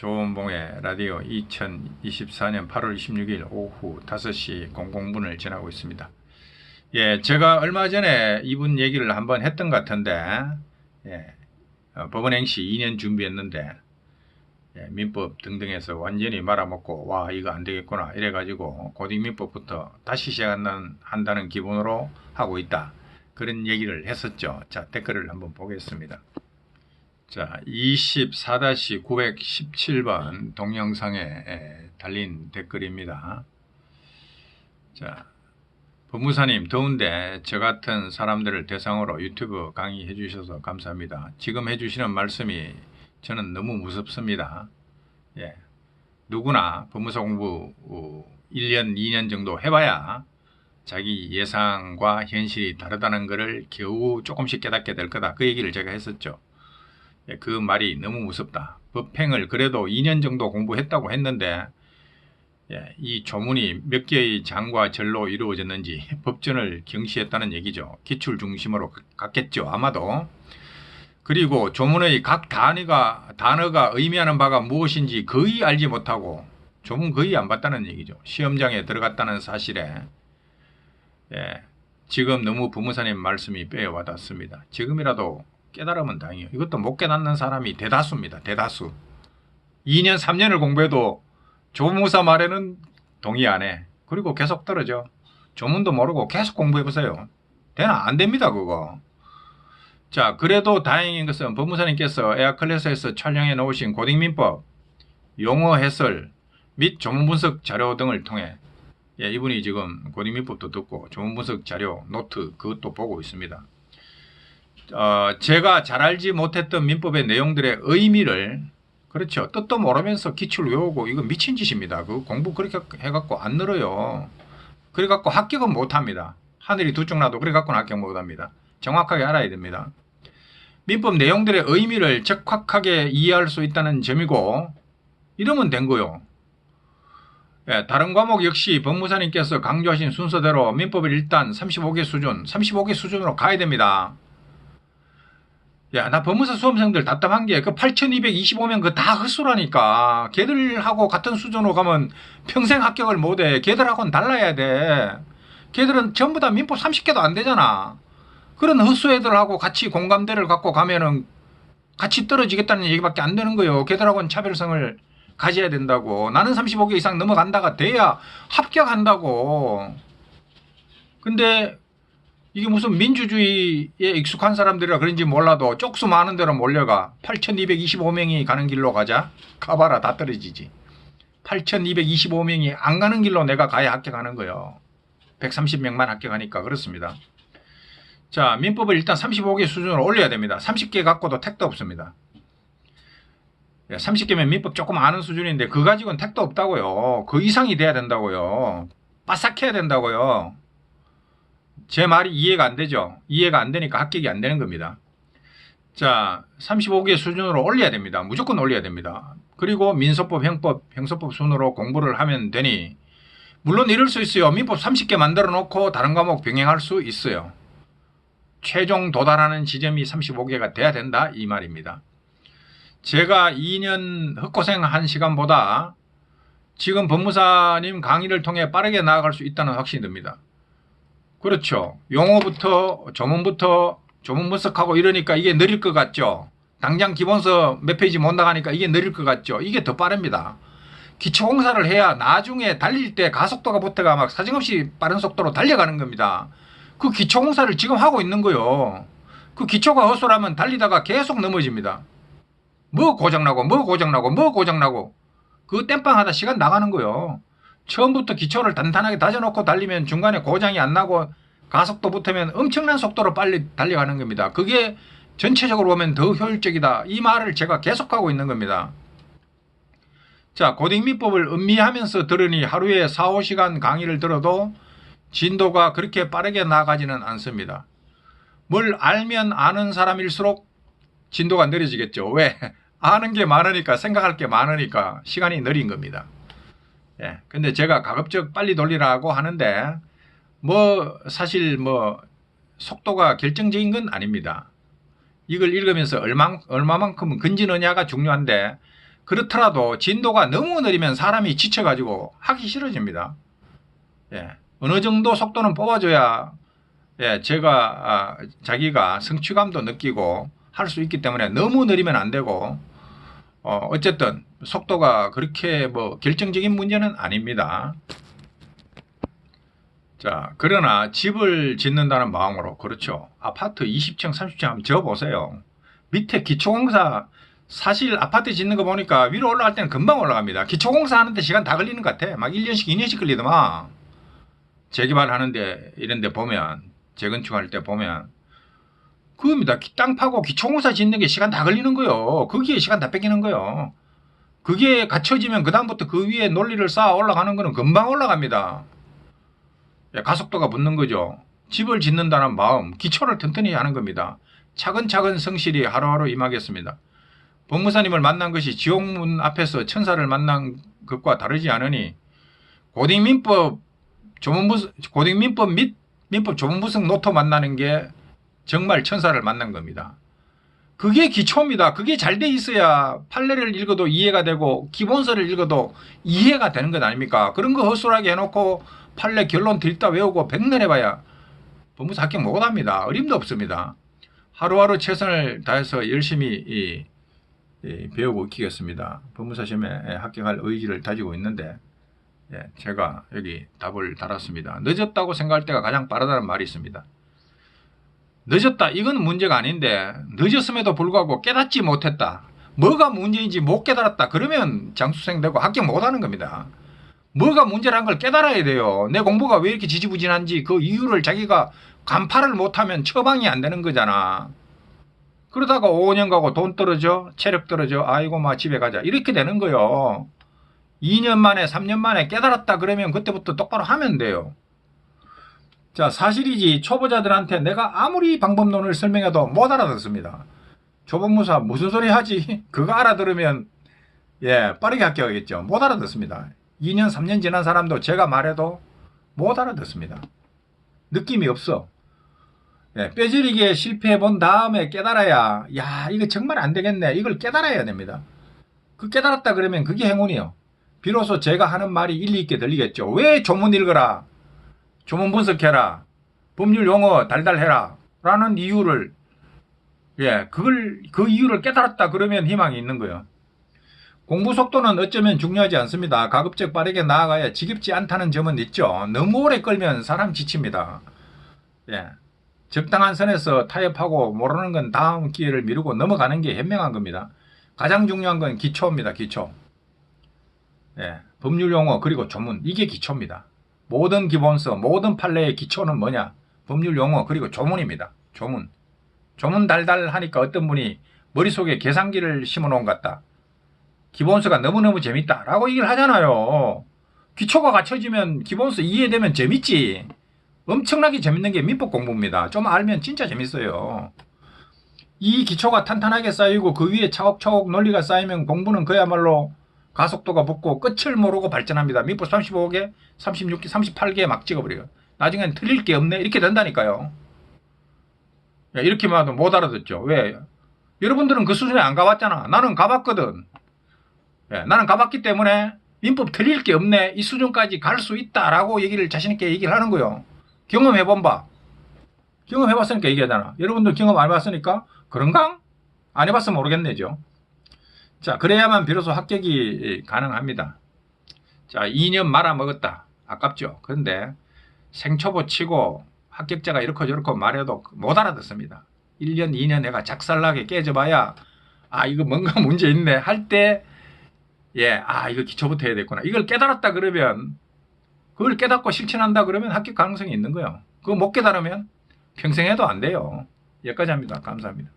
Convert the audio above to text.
조은봉의 라디오 2024년 8월 26일 오후 5시 00분을 지나고 있습니다. 예, 제가 얼마 전에 이분 얘기를 한번 했던 것 같은데, 예, 어, 법원 행시 2년 준비했는데, 예, 민법 등등에서 완전히 말아먹고, 와, 이거 안 되겠구나. 이래가지고, 고딩민법부터 다시 시작한다는 한다는 기분으로 하고 있다. 그런 얘기를 했었죠. 자, 댓글을 한번 보겠습니다. 자, 24-917번 동영상에 에, 달린 댓글입니다. 자, 법무사님 더운데 저 같은 사람들을 대상으로 유튜브 강의해 주셔서 감사합니다. 지금 해 주시는 말씀이 저는 너무 무섭습니다. 예. 누구나 법무사 공부 어, 1년, 2년 정도 해봐야 자기 예상과 현실이 다르다는 것을 겨우 조금씩 깨닫게 될 거다. 그 얘기를 제가 했었죠. 예, 그 말이 너무 무섭다. 법행을 그래도 2년 정도 공부했다고 했는데 예, 이 조문이 몇 개의 장과 절로 이루어졌는지 법전을 경시했다는 얘기죠. 기출 중심으로 갔겠죠. 아마도. 그리고 조문의 각 단어가 단어가 의미하는 바가 무엇인지 거의 알지 못하고 조문 거의 안 봤다는 얘기죠. 시험장에 들어갔다는 사실에 예, 지금 너무 부무사님 말씀이 뼈에 와닿습니다. 지금이라도 깨달으면 다행이에요. 이것도 못 깨닫는 사람이 대다수입니다. 대다수. 2년, 3년을 공부해도 조무사 말에는 동의 안 해. 그리고 계속 떨어져. 조문도 모르고 계속 공부해보세요. 되나? 안 됩니다, 그거. 자, 그래도 다행인 것은 법무사님께서 에어클래스에서 촬영해 놓으신 고딩민법, 용어 해설 및 조문 분석 자료 등을 통해 예, 이분이 지금 고딩민법도 듣고 조문 분석 자료, 노트 그것도 보고 있습니다. 어, 제가 잘 알지 못했던 민법의 내용들의 의미를 그렇죠. 뜻도 모르면서 기출 외우고 이거 미친 짓입니다. 그 공부 그렇게 해갖고 안 늘어요. 그래갖고 합격은 못합니다. 하늘이 두쪽 나도 그래갖고는 합격 못합니다. 정확하게 알아야 됩니다. 민법 내용들의 의미를 적확하게 이해할 수 있다는 점이고 이러면 된 거요. 예, 다른 과목 역시 법무사님께서 강조하신 순서대로 민법을 일단 35개 수준, 35개 수준으로 가야 됩니다. 야, 나 법무사 수험생들 답답한 게 그 8225명 그 다 헛수라니까. 걔들하고 같은 수준으로 가면 평생 합격을 못 해. 걔들하고는 달라야 돼. 걔들은 전부 다 민법 30개도 안 되잖아. 그런 헛수 애들하고 같이 공감대를 갖고 가면은 같이 떨어지겠다는 얘기밖에 안 되는 거예요. 걔들하고는 차별성을 가져야 된다고. 나는 35개 이상 넘어간다가 돼야 합격한다고. 근데 이게 무슨 민주주의에 익숙한 사람들이라 그런지 몰라도 쪽수 많은 데로 몰려가 8225명이 가는 길로 가자. 가봐라 다 떨어지지. 8225명이 안 가는 길로 내가 가야 합격하는 거예요 130명만 합격하니까 그렇습니다. 자 민법을 일단 35개 수준으로 올려야 됩니다. 30개 갖고도 택도 없습니다. 30개면 민법 조금 아는 수준인데 그 가지고는 택도 없다고요. 그 이상이 돼야 된다고요. 바삭해야 된다고요 제 말이 이해가 안 되죠. 이해가 안 되니까 합격이 안 되는 겁니다. 자, 35개 수준으로 올려야 됩니다. 무조건 올려야 됩니다. 그리고 민소법, 형법, 형소법 순으로 공부를 하면 되니 물론 이럴 수 있어요. 민법 30개 만들어 놓고 다른 과목 병행할 수 있어요. 최종 도달하는 지점이 35개가 돼야 된다 이 말입니다. 제가 2년 헛고생 한 시간보다 지금 법무사님 강의를 통해 빠르게 나아갈 수 있다는 확신이 듭니다. 그렇죠. 용어부터 조문부터 조문 분석하고 이러니까 이게 느릴 것 같죠. 당장 기본서 몇 페이지 못 나가니까 이게 느릴 것 같죠. 이게 더 빠릅니다. 기초공사를 해야 나중에 달릴 때 가속도가 붙어가 막 사정없이 빠른 속도로 달려가는 겁니다. 그 기초공사를 지금 하고 있는 거요. 그 기초가 헛소라면 달리다가 계속 넘어집니다. 뭐 고장나고 뭐 고장나고 뭐 고장나고 그 땜빵 하다 시간 나가는 거요. 처음부터 기초를 단단하게 다져놓고 달리면 중간에 고장이 안 나고 가속도 붙으면 엄청난 속도로 빨리 달려가는 겁니다. 그게 전체적으로 보면 더 효율적이다. 이 말을 제가 계속하고 있는 겁니다. 자, 고딩민법을 음미하면서 들으니 하루에 4, 5시간 강의를 들어도 진도가 그렇게 빠르게 나가지는 않습니다. 뭘 알면 아는 사람일수록 진도가 느려지겠죠. 왜? 아는 게 많으니까, 생각할 게 많으니까 시간이 느린 겁니다. 예. 근데 제가 가급적 빨리 돌리라고 하는데 뭐 사실 뭐 속도가 결정적인 건 아닙니다. 이걸 읽으면서 얼마, 얼마만큼 건지느냐가 중요한데 그렇더라도 진도가 너무 느리면 사람이 지쳐가지고 하기 싫어집니다. 예. 어느 정도 속도는 뽑아줘야 예, 제가 아, 자기가 성취감도 느끼고 할 수 있기 때문에 너무 느리면 안 되고 어, 어쨌든 속도가 그렇게 뭐 결정적인 문제는 아닙니다. 자, 그러나 집을 짓는다는 마음으로 그렇죠. 아파트 20층, 30층 한번 지어 보세요. 밑에 기초공사 사실 아파트 짓는 거 보니까 위로 올라갈 때는 금방 올라갑니다. 기초공사 하는데 시간 다 걸리는 것 같아. 막 1년씩, 2년씩 걸리더만. 재개발 하는데 이런 데 보면 재건축할 때 보면 그겁니다. 기- 땅 파고 기초공사 짓는 게 시간 다 걸리는 거요. 거기에 시간 다 뺏기는 거요. 그게 갖춰지면 그다음부터 그 위에 논리를 쌓아 올라가는 거는 금방 올라갑니다. 예, 가속도가 붙는 거죠. 집을 짓는다는 마음, 기초를 튼튼히 하는 겁니다. 차근차근 성실히 하루하루 임하겠습니다. 법무사님을 만난 것이 지옥문 앞에서 천사를 만난 것과 다르지 않으니 고딩민법 조문부 고딩민법 및 민법 조문부석 노트 만나는 게 정말 천사를 만난 겁니다. 그게 기초입니다. 그게 잘 돼 있어야 판례를 읽어도 이해가 되고 기본서를 읽어도 이해가 되는 것 아닙니까? 그런 거 허술하게 해놓고 판례 결론 들다 외우고 백날 해봐야 법무사 합격 못합니다. 어림도 없습니다. 하루하루 최선을 다해서 열심히 배우고 익히겠습니다. 법무사 시험에 합격할 의지를 다지고 있는데 예, 제가 여기 답을 달았습니다. 늦었다고 생각할 때가 가장 빠르다는 말이 있습니다. 늦었다 이건 문제가 아닌데 늦었음에도 불구하고 깨닫지 못했다. 뭐가 문제인지 못 깨달았다. 그러면 장수생 되고 합격 못하는 겁니다. 뭐가 문제라는 걸 깨달아야 돼요. 내 공부가 왜 이렇게 지지부진한지 그 이유를 자기가 간파를 못하면 처방이 안 되는 거잖아. 그러다가 5년 가고 돈 떨어져, 체력 떨어져, 아이고 마 집에 가자 이렇게 되는 거요. 2년 만에 3년 만에 깨달았다 그러면 그때부터 똑바로 하면 돼요. 자 사실이지 초보자들한테 내가 아무리 방법론을 설명해도 못 알아듣습니다. 조법무사 무슨 소리 하지? 그거 알아들으면 예 빠르게 합격하겠죠. 못 알아듣습니다. 2년 3년 지난 사람도 제가 말해도 못 알아듣습니다. 느낌이 없어. 예, 뼈저리게 실패해 본 다음에 깨달아야 야 이거 정말 안 되겠네 이걸 깨달아야 됩니다. 그 깨달았다 그러면 그게 행운이요. 비로소 제가 하는 말이 일리 있게 들리겠죠. 왜 조문 읽어라, 조문 분석해라, 법률 용어 달달해라 라는 이유를 예 그걸 그 이유를 깨달았다 그러면 희망이 있는 거예요. 공부 속도는 어쩌면 중요하지 않습니다. 가급적 빠르게 나아가야 지겹지 않다는 점은 있죠. 너무 오래 끌면 사람 지칩니다. 예. 적당한 선에서 타협하고 모르는 건 다음 기회를 미루고 넘어가는 게 현명한 겁니다. 가장 중요한 건 기초입니다. 기초. 예. 법률 용어 그리고 조문 이게 기초입니다. 모든 기본서 모든 판례의 기초는 뭐냐? 법률 용어 그리고 조문입니다. 조문. 조문 달달 하니까 어떤 분이 머릿속에 계산기를 심어 놓은 것 같다. 기본서가 너무너무 재밌다라고 얘기를 하잖아요. 기초가 갖춰지면 기본서 이해되면 재밌지. 엄청나게 재밌는 게 민법 공부입니다. 좀 알면 진짜 재밌어요. 이 기초가 탄탄하게 쌓이고 그 위에 차곡차곡 논리가 쌓이면 공부는 그야말로 가속도가 붙고 끝을 모르고 발전합니다. 민법 35개, 36개, 38개 막 찍어버려요. 나중엔 틀릴 게 없네 이렇게 된다니까요. 야, 이렇게만 해도 못 알아듣죠. 왜? 여러분들은 그 수준에 안 가봤잖아. 나는 가봤거든. 예, 나는 가봤기 때문에 민법 틀릴 게 없네. 이 수준까지 갈 수 있다라고 얘기를 자신있게 얘기를 하는 거예요. 경험해본 바. 경험해봤으니까 얘기하잖아. 여러분들 경험 안 해봤으니까 그런가? 안 해봤으면 모르겠네죠. 자, 그래야만 비로소 합격이 가능합니다. 자, 2년 말아먹었다. 아깝죠. 그런데 생초보 치고 합격자가 이렇고 저렇고 말해도 못 알아듣습니다. 1년, 2년 내가 작살나게 깨져봐야 아, 이거 뭔가 문제 있네 할 때 예, 아, 이거 기초부터 해야 되겠구나. 이걸 깨달았다 그러면 그걸 깨닫고 실천한다 그러면 합격 가능성이 있는 거예요. 그거 못 깨달으면 평생 해도 안 돼요. 여기까지 합니다. 감사합니다.